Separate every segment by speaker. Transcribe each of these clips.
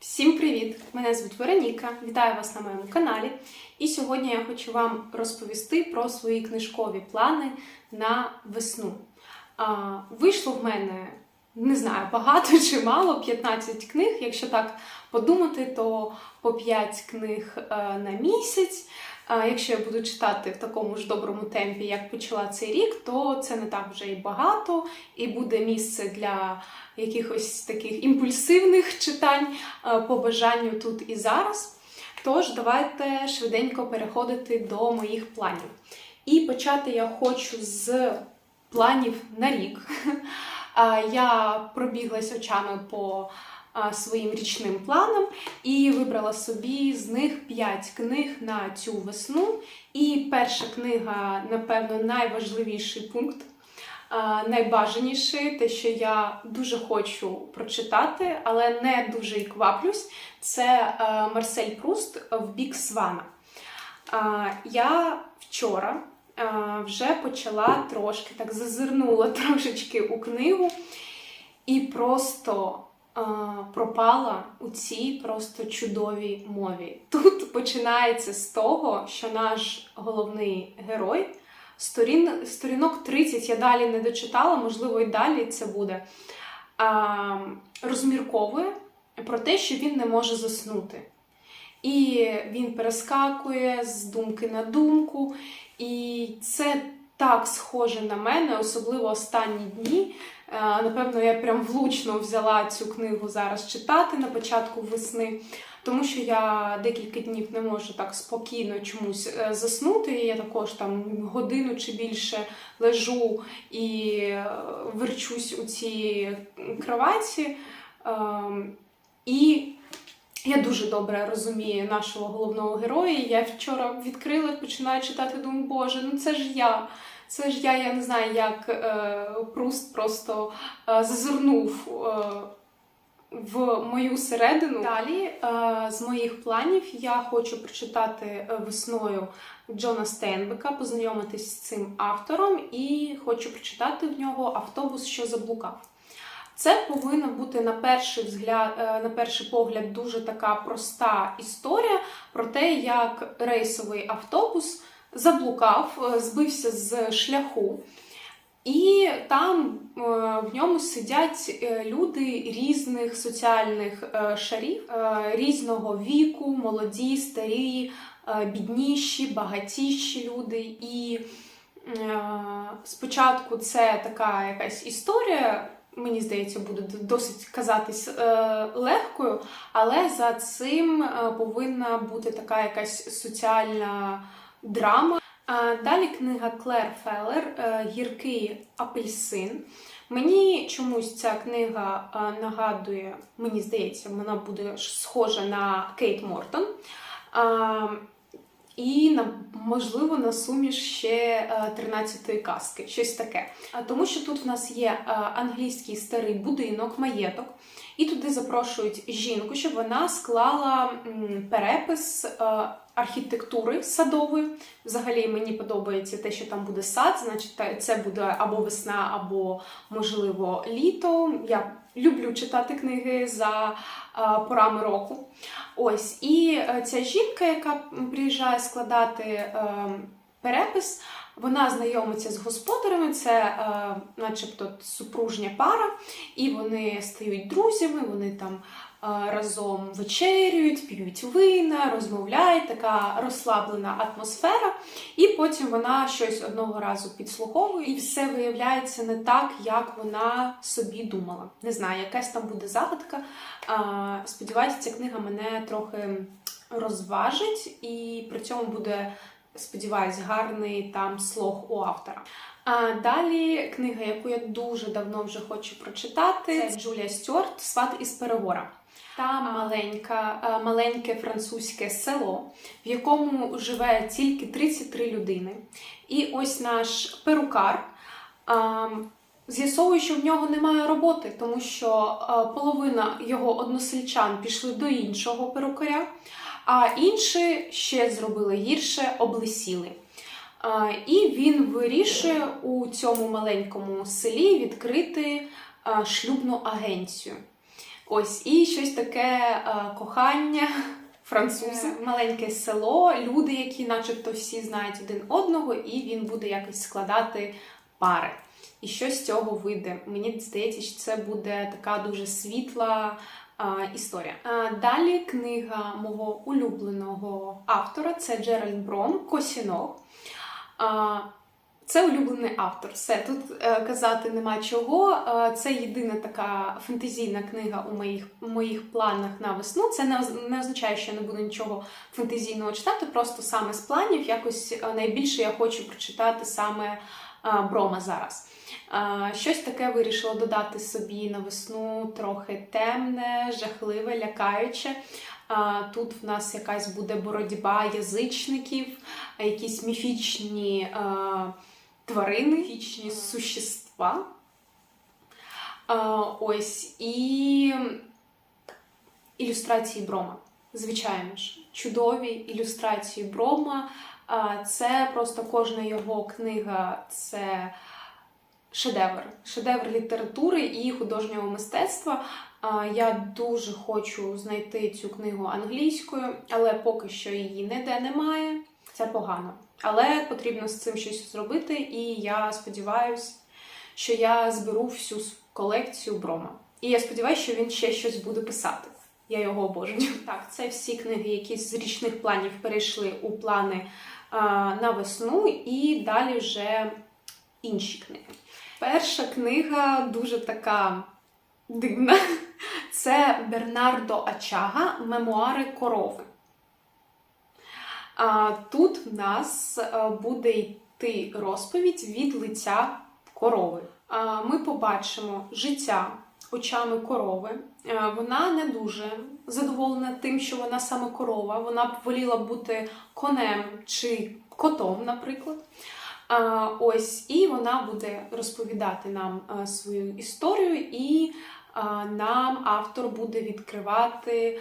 Speaker 1: Всім привіт! Мене звуть Вероніка. Вітаю вас на моєму каналі. І сьогодні я хочу вам розповісти про свої книжкові плани на весну. А, вийшло в мене не знаю, багато чи мало, 15 книг. Якщо так подумати, то по 5 книг е, на місяць. Якщо я буду читати в такому ж доброму темпі, як почала цей рік, то це не так вже і багато, і буде місце для якихось таких імпульсивних читань е, по бажанню тут і зараз. Тож, давайте швиденько переходити до моїх планів. І почати я хочу з планів на рік. Е, Я пробіглась очами по своїм річним планам і вибрала собі з них 5 книг на цю весну. І перша книга, напевно, найважливіший пункт, е, найбажаніший, те, що я дуже хочу прочитати, але не дуже і кваплюсь. Це Марсель Пруст в бік Свана. Я вчора вже почала трошки так зазирнула трошечки у книгу і просто пропала у цій просто чудовій мові. Тут починається з того, що наш головний герой. Сторін, сторінок 30 я далі не дочитала, можливо, і далі це буде. А, розмірковує про те, що він не може заснути. І він перескакує з думки на думку, і це так схоже на мене, особливо останні дні. Е, Напевно, я прям влучно взяла цю книгу зараз читати на початку весни, тому що я декілька днів не можу так спокійно чомусь е, заснути. Я також там годину чи більше лежу і е, верчусь у цій кроваті. Ем, І я дуже добре розумію нашого головного героя. Я вчора відкрила, починаю читати, думаю, боже, ну це ж я. Це ж я, я не знаю, як е, Пруст просто е, зазирнув е, в мою середину. Далі е, з моїх планів я хочу прочитати е, весною Джона Стейнбека, познайомитись з цим автором, і хочу прочитати в нього автобус, що заблукав. Це повинна бути на перший взгляд, е, на перший погляд, дуже така проста історія про те, як рейсовий автобус заблукав, е, збився з шляху. І там е, в ньому сидять люди різних соціальних шарів, різного віку, молоді, старі, бідніші, багатіші люди. І спочатку це така якась історія. Мені здається, буде досить казатись е, легкою, але за цим е, повинна бути така якась соціальна драма. Далі книга Клер Феллер е, Гіркий апельсин. Мені чомусь ця книга нагадує, мені здається, вона буде схожа на Кейт Мортон. І можливо на суміш ще 13-ї казки, щось таке. А тому, що тут в нас є е, англійський старий будинок, маєток, і туди запрошують жінку, щоб вона склала перепис е, архітектури садової. Взагалі мені подобається те, що там буде сад, значить це буде або весна, або можливо літо. Я люблю читати книги за порами року. Ось і е, ця жінка, яка приїжджає складати е, перепис, вона знайомиться з господарями, це е, начебто супружня пара, і вони стають друзями, вони там разом вечерюють, п'ють вина, розмовляють, така розслаблена атмосфера. І потім вона щось одного разу підслуховує, і все виявляється не так, як вона собі думала. Не знаю, якась там буде загадка. Сподіваюся, ця книга мене трохи розважить, і при цьому буде, сподіваюсь, гарний там слог у автора. А далі книга, яку я дуже давно вже хочу прочитати, це Джулія Стюарт Сват із перегора. Там маленька, е, маленьке французьке село, в якому живе тільки 33 людини. І ось наш перукар з'ясовує, що в нього немає роботи, тому що половина його односельчан пішли до іншого перукаря, а інші ще зробили гірше, облисіли. І він вирішує у цьому маленькому селі відкрити шлюбну агенцію. Ось і щось таке е, кохання. Французи, маленьке село, люди, які, начебто, всі знають один одного, і він буде якось складати пари. І що з цього вийде? Мені здається, що це буде така дуже світла а, історія. А, далі книга мого улюбленого автора це Джеральд Бром Косінок. Це улюблений автор. Все тут е, казати нема чого. Е, це єдина така фентезійна книга у моїх моїх планах на весну. Це не, не означає, що я не буду нічого фентезійного читати. Просто саме з планів якось е, найбільше я хочу прочитати саме е, Брома зараз. Е, Щось таке вирішила додати собі на весну, трохи темне, жахливе, лякаюче. Тут в нас якась буде боротьба язичників, якісь міфічні е, тварини, міфічні существа. А, Ось і ілюстрації Брома. Звичайно ж, чудові ілюстрації Брома. А, Це просто кожна його книга це шедевр, шедевр літератури і художнього мистецтва. Я дуже хочу знайти цю книгу англійською, але поки що її ніде немає. Це погано. Але потрібно з цим щось зробити, і я сподіваюся, що я зберу всю колекцію Брома. І я сподіваюся, що він ще щось буде писати. Я його обожнюю. Так, це всі книги, які з річних планів перейшли у плани а, на весну, і далі вже інші книги. Перша книга дуже така дивна. Це Бернардо Ачага Мемуари корови. Тут в нас е, буде йти розповідь від лиця корови. Ми побачимо життя очами корови. Е, Вона не дуже задоволена тим, що вона саме корова. Вона б воліла бути конем чи котом, наприклад. Ось, і вона буде розповідати нам е, свою історію, і нам автор буде відкривати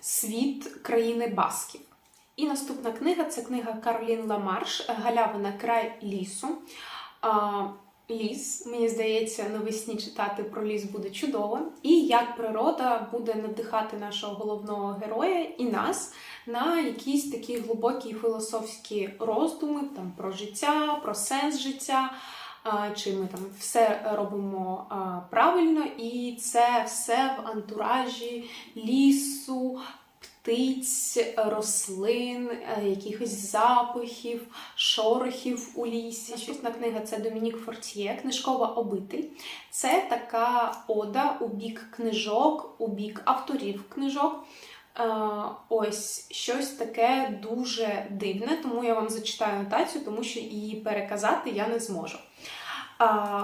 Speaker 1: світ країни Басків. І наступна книга це книга Каролін Ламарш Галявина край лісу. Ліс, мені здається, навесні читати про ліс буде чудово. І як природа буде надихати нашого головного героя і нас на якісь такі глибокі філософські роздуми там, про життя, про сенс життя, чи ми там все робимо правильно, і це все в антуражі лісу, птиць, рослин, е, якихось запахів, шорохів у лісі. Наступна книга це Домінік Фортьє, книжкова обитель. Це така ода у бік книжок, у бік авторів книжок. Е, Ось щось таке дуже дивне, тому я вам зачитаю нотацію, тому що її переказати я не зможу.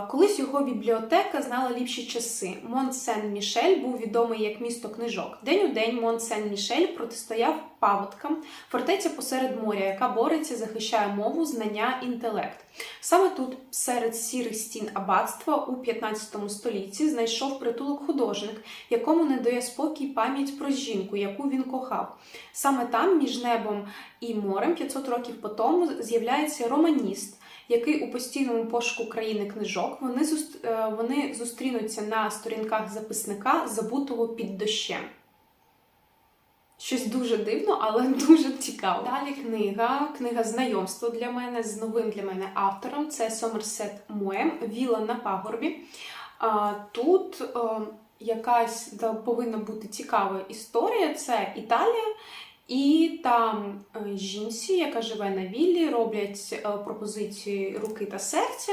Speaker 1: Колись його бібліотека знала ліпші часи. Монт Сен-Мішель був відомий як місто книжок. День у день Монт Сен-Мішель протистояв паводкам, фортеця посеред моря, яка бореться, захищає мову, знання, інтелект. Саме тут, серед сірих стін аббатства у 15 столітті, знайшов притулок художник, якому не дає спокій пам'ять про жінку, яку він кохав. Саме там, між небом і морем, 500 років по тому, з'являється романіст який у постійному пошуку країни книжок вони, е, вони зустрінуться на сторінках записника, забутого під дощем. Щось дуже дивно, але дуже цікаво. Далі книга, книга знайомства для мене з новим для мене автором. Це Сомерсет Моем Віла на пагорбі. Тут е, якась повинна бути цікава історія. Це Італія, і там е, жінці, яка живе на віллі, роблять е, пропозиції руки та серця.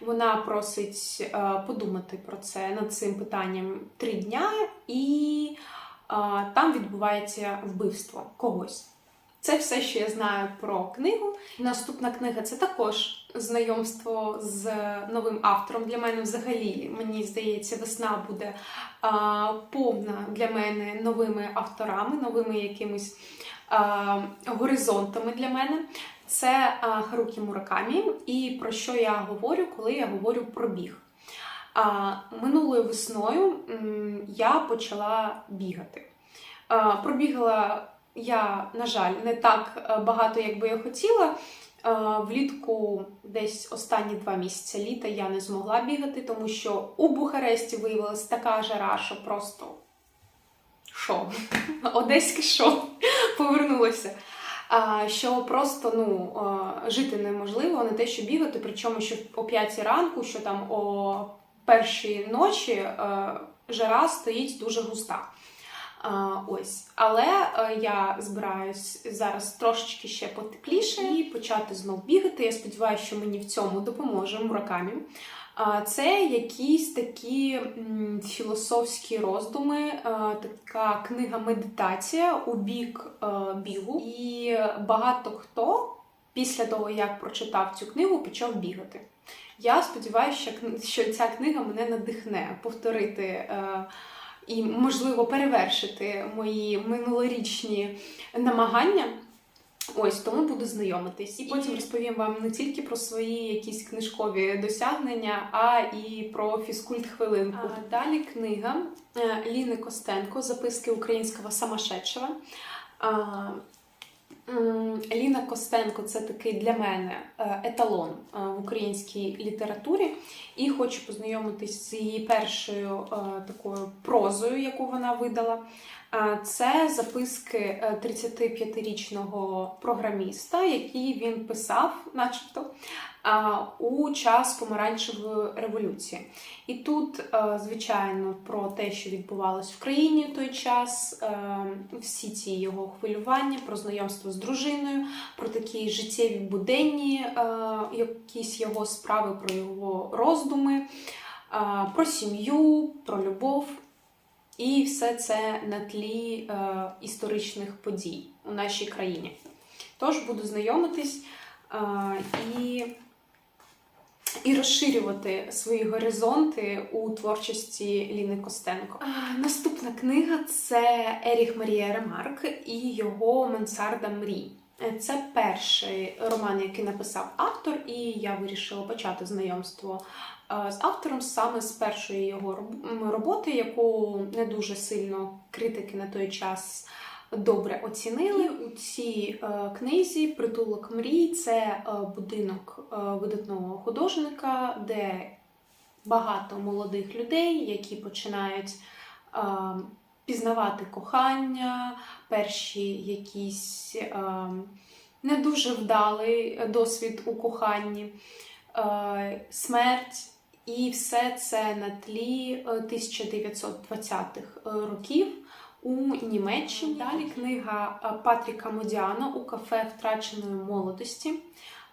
Speaker 1: Вона просить е, подумати про це над цим питанням три дня, і там відбувається вбивство когось. Це все, що я знаю про книгу. Наступна книга це також знайомство з новим автором. Для мене взагалі, мені здається, весна буде а, повна для мене новими авторами, новими якимись а, горизонтами для мене. Це а, Харукі Муракамі. І про що я говорю, коли я говорю про біг. А, минулою весною м, я почала бігати. А, пробігала я, на жаль, не так е, багато, як би я хотіла. Е, Влітку десь останні два місяці літа я не змогла бігати, тому що у Бухаресті виявилась така жара, що просто шо? Одеське шо повернулося. А, що просто ну, жити неможливо, не те, що бігати, причому що о 5 ранку, що там о першій ночі жара стоїть дуже густа. Ось. Але а, я збираюсь зараз трошечки ще потепліше і почати знов бігати. Я сподіваюся, що мені в цьому допоможе Муракамі. Це якісь такі філософські роздуми, е, така книга медитація у бік е, бігу. І багато хто після того, як прочитав цю книгу, почав бігати. Я сподіваюся, що, ця книга мене надихне повторити е, і, можливо, перевершити мої минулорічні намагання. Ось тому буду знайомитись. І потім розповім вам не тільки про свої якісь книжкові досягнення, а і про фізкульт хвилинку. А, далі книга е, Ліни Костенко Записки українського самошедшого. Ліна Костенко це такий для мене е, еталон е, в українській літературі, і хочу познайомитись з її першою е, такою прозою, яку вона видала. Е, Це записки е, 35-річного програміста, які він писав, начебто, е, у час помаранчевої революції. І тут, е, звичайно, про те, що відбувалось в країні в той час, е, всі ці його хвилювання, про знайомство з дружиною, про такі життєві буденні, е, якісь його справи, про його роздуми, е, про сім'ю, про любов. І все це на тлі е, історичних подій у нашій країні. Тож буду знайомитись е, і, і розширювати свої горизонти у творчості Ліни Костенко. А, наступна книга це Еріх Марія Ремарк і його Мансарда Мрій. Це перший роман, який написав автор, і я вирішила почати знайомство з автором саме з першої його роботи, яку не дуже сильно критики на той час добре оцінили. У цій е, книзі Притулок мрій це е, будинок е, видатного художника, де багато молодих людей, які починають е, пізнавати кохання, перші якісь е, не дуже вдалий досвід у коханні, е, смерть. І все це на тлі е, 1920-х років у Німеччині. Далі книга е, Патріка Модіана у кафе втраченої молодості.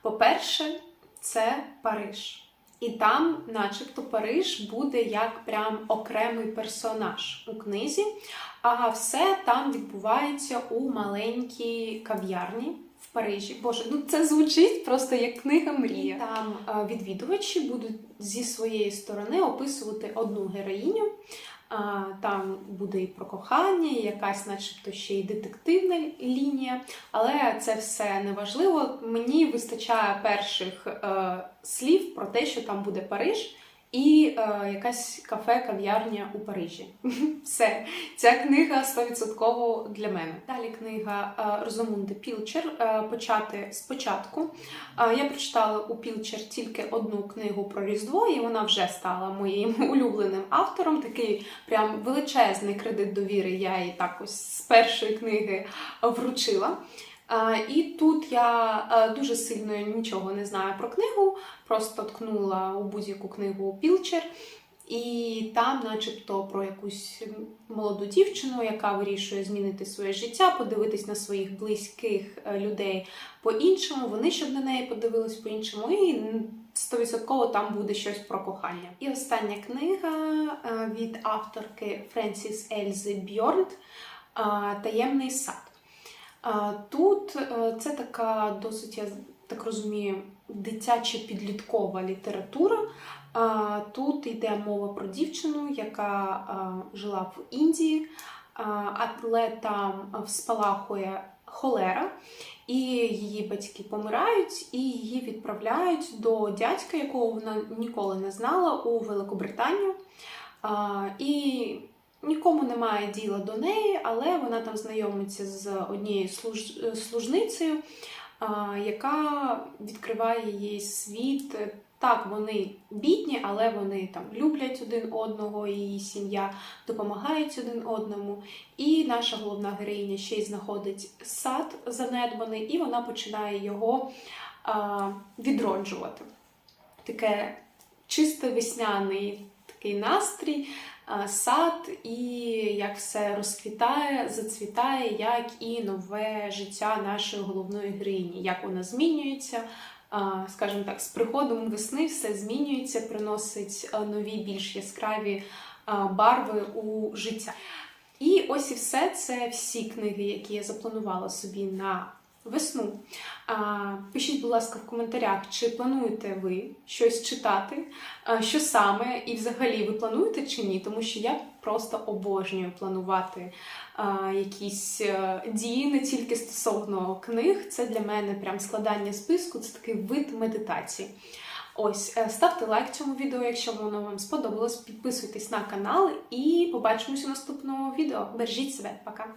Speaker 1: По-перше, це Париж. І там, начебто, Париж буде як прям окремий персонаж у книзі, а все там відбувається у маленькій кав'ярні в Парижі. Боже, ну це звучить просто як книга мрія. Там е, відвідувачі будуть зі своєї сторони описувати одну героїню. А, Там буде і про кохання, і якась, начебто, ще й детективна лінія, але це все не важливо. Мені вистачає перших е, слів про те, що там буде Париж, і е, якась кафе, кав'ярня у Парижі. Все, ця книга 100% для мене. Далі книга е, Розумунди Пілчер. е, Почати спочатку. Е, Я прочитала у Пілчер тільки одну книгу про Різдво, і вона вже стала моїм улюбленим автором. Такий прям величезний кредит довіри. Я їй так ось з першої книги вручила. І тут я е, дуже сильно нічого не знаю про книгу, просто ткнула у будь-яку книгу Пілчер, і там, начебто, про якусь молоду дівчину, яка вирішує змінити своє життя, подивитись на своїх близьких е, людей по-іншому. Вони щоб на неї подивились по-іншому, і стовідсотково там буде щось про кохання. І остання книга е, від авторки Френсіс Ельзи Бьорд Таємний сад. Тут е, це така досить, я так розумію, дитяча підліткова література. Тут йде мова про дівчину, яка жила в Індії, але там спалахує холера, і її батьки помирають, і її відправляють до дядька, якого вона ніколи не знала, у Великобританію. І Нікому немає діла до неї, але вона там знайомиться з однією служ... служницею, яка відкриває їй світ. Так, вони бідні, але вони там люблять один одного, її сім'я допомагають один одному. І наша головна героїня ще й знаходить сад занедбаний, і вона починає його а, відроджувати. Таке чисто весняний такий настрій, сад, і як все розквітає, зацвітає, як і нове життя нашої головної героїні, як вона змінюється. Скажімо так, з приходом весни все змінюється, приносить нові, більш яскраві барви у життя. І ось і все це всі книги, які я запланувала собі на весну. А, Пишіть, будь ласка, в коментарях, чи плануєте ви щось читати, що саме, і взагалі ви плануєте чи ні, тому що я просто обожнюю планувати а, якісь е, дії не тільки стосовно книг. Це для мене прям складання списку, це такий вид медитації. Ось, е, ставте лайк цьому відео, якщо воно вам сподобалось. Підписуйтесь на канал і побачимось у наступному відео. Бережіть себе, пока!